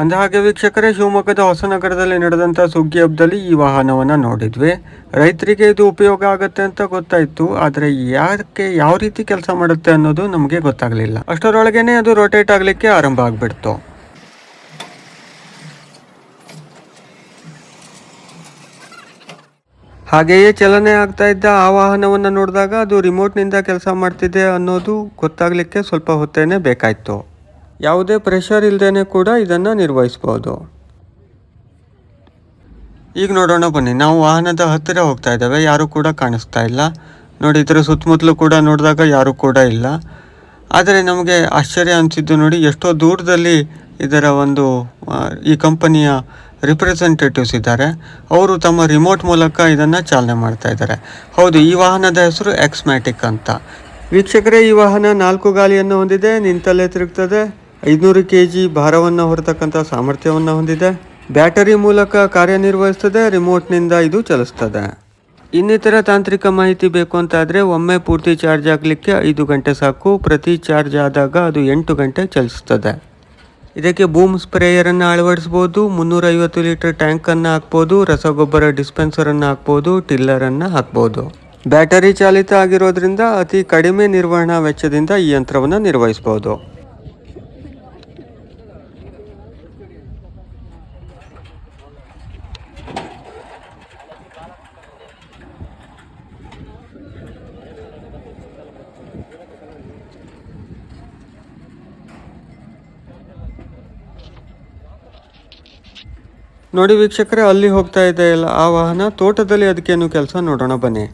ಅಂದಹಾಗೆ ವೀಕ್ಷಕರೇ, ಶಿವಮೊಗ್ಗದ ಹೊಸನಗರದಲ್ಲಿ ನಡೆದಂಥ ಸುಗ್ಗಿ ಹಬ್ಬದಲ್ಲಿ ಈ ವಾಹನವನ್ನು ನೋಡಿದ್ವಿ. ರೈತರಿಗೆ ಇದು ಉಪಯೋಗ ಆಗುತ್ತೆ ಅಂತ ಗೊತ್ತಾಯ್ತು. ಆದರೆ ಯಾಕೆ, ಯಾವ ರೀತಿ ಕೆಲಸ ಮಾಡುತ್ತೆ ಅನ್ನೋದು ನಮಗೆ ಗೊತ್ತಾಗಲಿಲ್ಲ. ಅಷ್ಟರೊಳಗೇನೆ ಅದು ರೊಟೇಟ್ ಆಗಲಿಕ್ಕೆ ಆರಂಭ ಆಗ್ಬಿಡ್ತು. ಹಾಗೆಯೇ ಚಲನೆ ಆಗ್ತಾ ಇದ್ದ ಆ ವಾಹನವನ್ನು ನೋಡಿದಾಗ ಅದು ರಿಮೋಟ್ನಿಂದ ಕೆಲಸ ಮಾಡ್ತಿದೆ ಅನ್ನೋದು ಗೊತ್ತಾಗಲಿಕ್ಕೆ ಸ್ವಲ್ಪ ಹೊತ್ತೇನೆ ಬೇಕಾಯಿತು. ಯಾವುದೇ ಪ್ರೆಷರ್ ಇಲ್ಲದೇ ಕೂಡ ಇದನ್ನು ನಿರ್ವಹಿಸ್ಬೋದು. ಈಗ ನೋಡೋಣ ಬನ್ನಿ, ನಾವು ವಾಹನದ ಹತ್ತಿರ ಹೋಗ್ತಾ ಇದ್ದೇವೆ, ಯಾರು ಕೂಡ ಕಾಣಿಸ್ತಾ ಇಲ್ಲ. ನೋಡಿ, ಇದರ ಸುತ್ತಮುತ್ತಲೂ ಕೂಡ ನೋಡಿದಾಗ ಯಾರೂ ಕೂಡ ಇಲ್ಲ. ಆದರೆ ನಮಗೆ ಆಶ್ಚರ್ಯ ಅನಿಸಿದ್ದು ನೋಡಿ, ಎಷ್ಟೋ ದೂರದಲ್ಲಿ ಇದರ ಒಂದು ಈ ಕಂಪನಿಯ ರಿಪ್ರೆಸೆಂಟೇಟಿವ್ಸ್ ಇದ್ದಾರೆ. ಅವರು ತಮ್ಮ ರಿಮೋಟ್ ಮೂಲಕ ಇದನ್ನು ಚಾಲನೆ ಮಾಡ್ತಾ ಇದ್ದಾರೆ. ಹೌದು, ಈ ವಾಹನದ ಹೆಸರು ಎಕ್ಸ್ಮ್ಯಾಟಿಕ್ ಅಂತ. ವೀಕ್ಷಕರೇ, ಈ ವಾಹನ ನಾಲ್ಕು ಗಾಲಿಯನ್ನು ಹೊಂದಿದೆ, ನಿಂತಲ್ಲೇ ತಿರುಗ್ತದೆ. ಐದುನೂರು ಕೆ ಜಿ ಭಾರವನ್ನು ಹೊರತಕ್ಕಂಥ ಸಾಮರ್ಥ್ಯವನ್ನು ಹೊಂದಿದೆ. ಬ್ಯಾಟರಿ ಮೂಲಕ ಕಾರ್ಯನಿರ್ವಹಿಸ್ತದೆ, ರಿಮೋಟ್ನಿಂದ ಇದು ಚಲಿಸ್ತದೆ. ಇನ್ನಿತರ ತಾಂತ್ರಿಕ ಮಾಹಿತಿ ಬೇಕು ಅಂತಾದರೆ, ಒಮ್ಮೆ ಪೂರ್ತಿ ಚಾರ್ಜ್ ಆಗಲಿಕ್ಕೆ ಐದು ಗಂಟೆ ಸಾಕು. ಪ್ರತಿ ಚಾರ್ಜ್ ಆದಾಗ ಅದು ಎಂಟು ಗಂಟೆ ಚಲಿಸ್ತದೆ. ಇದಕ್ಕೆ ಬೂಮ್ ಸ್ಪ್ರೇಯರನ್ನು ಅಳವಡಿಸ್ಬೋದು, ಮುನ್ನೂರೈವತ್ತು ಲೀಟರ್ ಟ್ಯಾಂಕನ್ನು ಹಾಕ್ಬೋದು, ರಸಗೊಬ್ಬರ ಡಿಸ್ಪೆನ್ಸರನ್ನು ಹಾಕ್ಬೋದು, ಟಿಲ್ಲರನ್ನು ಹಾಕ್ಬೋದು. ಬ್ಯಾಟರಿ ಚಾಲಿತ ಆಗಿರೋದ್ರಿಂದ ಅತಿ ಕಡಿಮೆ ನಿರ್ವಹಣಾ ವೆಚ್ಚದಿಂದ ಈ ಯಂತ್ರವನ್ನು ನಿರ್ವಹಿಸ್ಬೋದು. ನೋಡಿ ವೀಕ್ಷಕರೇ ಅಲ್ಲಿ ಹೋಗ್ತಾ ಇದೆ ಇಲ್ಲ ಆ ವಾಹನ ತೋಟದಲ್ಲಿ ಅದಕ್ಕೇನು ಕೆಲಸ ನೋಡೋಣ ಬನ್ನಿ.